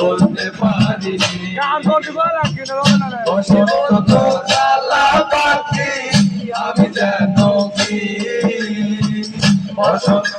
বলতে পারিনি। অসন্ত জ্বালা পাখি আমি যেন কি অসন্ত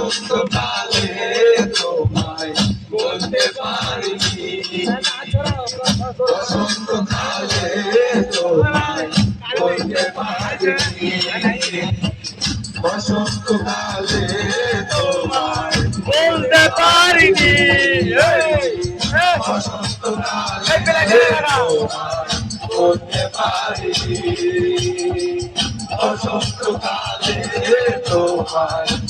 কালে তোমায় বলতে পারিনি বসন্ত কালে তোমায় বলতে পারিনি বসন্ত কালে তোমায় বলতে পারিনি বসন্ত কালে বলতে পারিনি বসন্ত কালে তোমায়